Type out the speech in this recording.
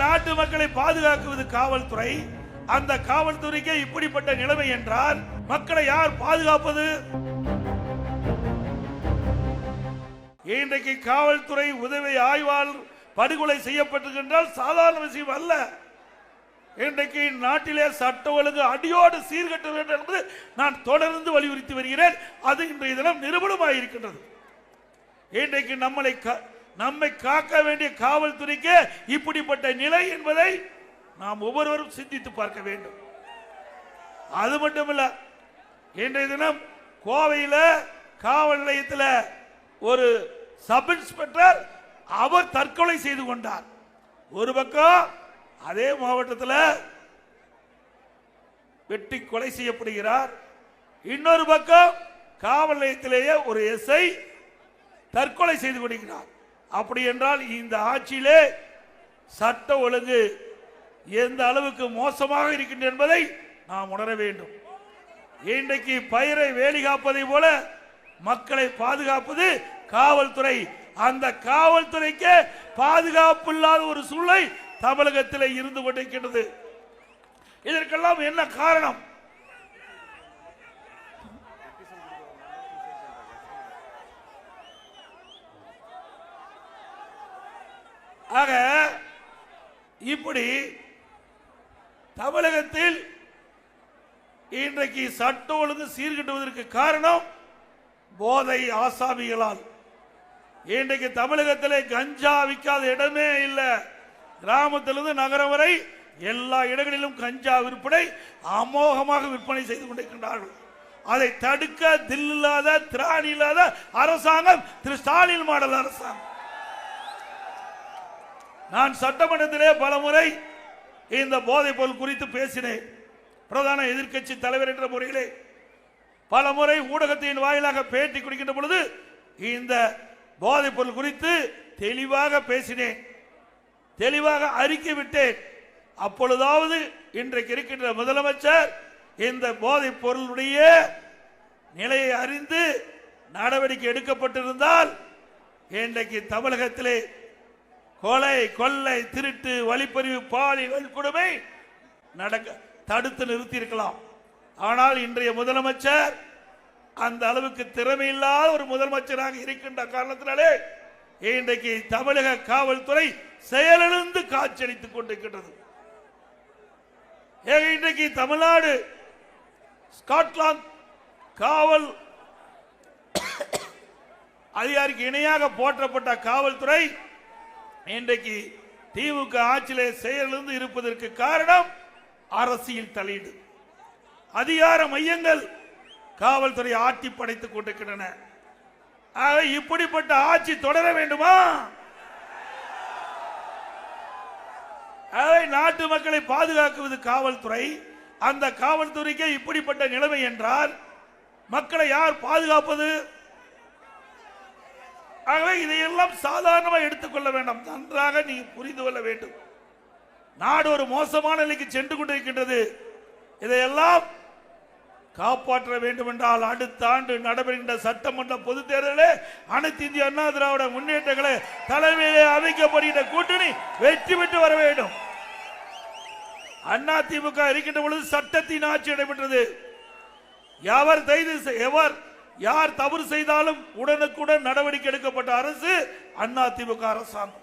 நாட்டு மக்களை பாதுகாக்குவது காவல்துறை. அந்த காவல்துறைக்கே இப்படிப்பட்ட நிலைமை என்றால் மக்களை யார் பாதுகாப்பது? இன்றைக்கு காவல்துறை உதவி ஆய்வாளர் படுகொலை செய்யப்பட்டிருக்கின்றால் சாதாரண விஷயம் அல்ல. இன்றைக்கு நாட்டிலே சட்ட ஒழுங்கு அடியோடு சீர்கட்ட வேண்டும் என்பது நான் தொடர்ந்து வலியுறுத்தி வருகிறேன். அது இன்றைய தினம் நிரூபணமாக இருக்கின்றது இன்றைக்கு நம்மளை நம்மை காக்க வேண்டிய காவல்துறைக்கு இப்படிப்பட்ட நிலை என்பதை நாம் ஒவ்வொருவரும் சிந்தித்து பார்க்க வேண்டும். அது மட்டுமல்ல இன்றைய தினம் கோவையில் காவல் நிலையத்தில் ஒரு சப் இன்ஸ்பெக்டர் அவர் தற்கொலை செய்து கொண்டார். ஒரு பக்கம் அதே மாவட்டத்தில் வெட்டி கொலை செய்யப்படுகிறார். இன்னொரு பக்கம் காவல் நிலையத்திலேயே ஒரு எஸ்ஐ தற்கொலை செய்து கொண்டிருக்கிறார் அப்படி என்றால் இந்த ஆட்சியிலே சட்ட ஒழுங்கு எந்த அளவுக்கு மோசமாக இருக்கின்ற என்பதை நாம் உணர வேண்டும். இன்றைக்கு பயிரை வேலி காப்பதை போல மக்களை பாதுகாப்பது காவல்துறை. அந்த காவல்துறைக்கு பாதுகாப்பு இல்லாத ஒரு சூழ்நிலை தமிழகத்தில் இருந்து கொண்டிருக்கின்றது. இதற்கெல்லாம் என்ன காரணம்? ஆக இப்படி தமிழகத்தில் இன்றைக்கு சட்ட ஒழுங்கு சீர்கட்டுவதற்கு காரணம் போதை ஆசாமிகளால். இன்றைக்கு தமிழகத்திலே கஞ்சா விற்காத இடமே இல்லை. கிராமத்திலிருந்து நகரம் வரை எல்லா இடங்களிலும் கஞ்சா விற்பனை அமோகமாக விற்பனை செய்து கொண்டிருக்கின்றார்கள். அதை தடுக்க தில்லாத திராணி இல்லாத அரசாங்கம் திரு ஸ்டாலின் மாடல் அரசாங்கம். நான் சட்டமன்றத்திலே பல முறை இந்த போதைப் பொருள் குறித்து பேசினேன். பிரதான எதிர்க்கட்சி தலைவர் என்ற முறையிலே பல முறை ஊடகத்தின் வாயிலாக பேட்டி கொடுக்கின்ற பொழுது இந்த போதைப் பொருள் குறித்து தெளிவாக பேசினேன். தெளிவாக அறிக்கை விட்டேன். அப்பொழுதாவது இன்றைக்கு இருக்கின்ற முதலமைச்சர் இந்த போதைப் பொருளுடைய நிலையை அறிந்து நடவடிக்கை எடுக்கப்பட்டிருந்தால் இன்றைக்கு தமிழகத்திலே கொலை கொள்ளை திருட்டு வழிப்பறிவு பாலி வன்கொடுமை நடக்க தடுத்து நிறுத்தியிருக்கலாம். ஆனால் இன்றைய முதலமைச்சர் அந்த அளவுக்கு திறமையில்லாத ஒரு முதலமைச்சராக இருக்கின்ற காரணத்தினாலே இன்றைக்கு தமிழக காவல்துறை செயலிழந்து காட்சியளித்துக் கொண்டிருக்கின்றது. இன்றைக்கு தமிழ்நாடு ஸ்காட்லாந்து காவல் அதிகாரிக்கு இணையாக போற்றப்பட்ட காவல்துறை இன்றைக்கு திமுக ஆட்சியிலே செயலிருந்து இருப்பதற்கு காரணம் அரசியல் தலையீடு. அதிகார மையங்கள் காவல்துறை ஆட்டி படைத்துக் கொண்டிருக்கின்றன. இப்படிப்பட்ட ஆட்சி தொடர வேண்டுமா? நாட்டு மக்களை பாதுகாக்குவது காவல்துறை. அந்த காவல்துறைக்கே இப்படிப்பட்ட நிலைமை என்றால் மக்களை யார் பாதுகாப்பது? ஆகவே இதையெல்லாம் சாதாரணமாக எடுத்துக்கொள்ள வேண்டாம். நன்றாக நீ புரிந்து கொள்ள வேண்டும். நாடு ஒரு மோசமான நிலைக்கு சென்று கொண்டிருக்கின்றது. இதையெல்லாம் காப்பாற்ற வேண்டும் என்றால் அடுத்த ஆண்டு நடைபெறுகின்ற சட்டமன்ற பொதுத் தேர்தலிலே அனைத்து இந்திய அண்ணா திராவிட முன்னேற்றங்களை தலைமையிலே அமைக்கப்படுகின்ற கூட்டணி வெற்றி பெற்று வர வேண்டும். அண்ணா திமுக இருக்கின்ற பொழுது சட்டத்தின் ஆட்சி நடைபெற்றது. எவர் தைது எவர் யார் தவறு செய்தாலும் உடனுக்குடன் நடவடிக்கை எடுக்கப்பட்ட அரசு அண்ணா திமுக அரசாங்கம்.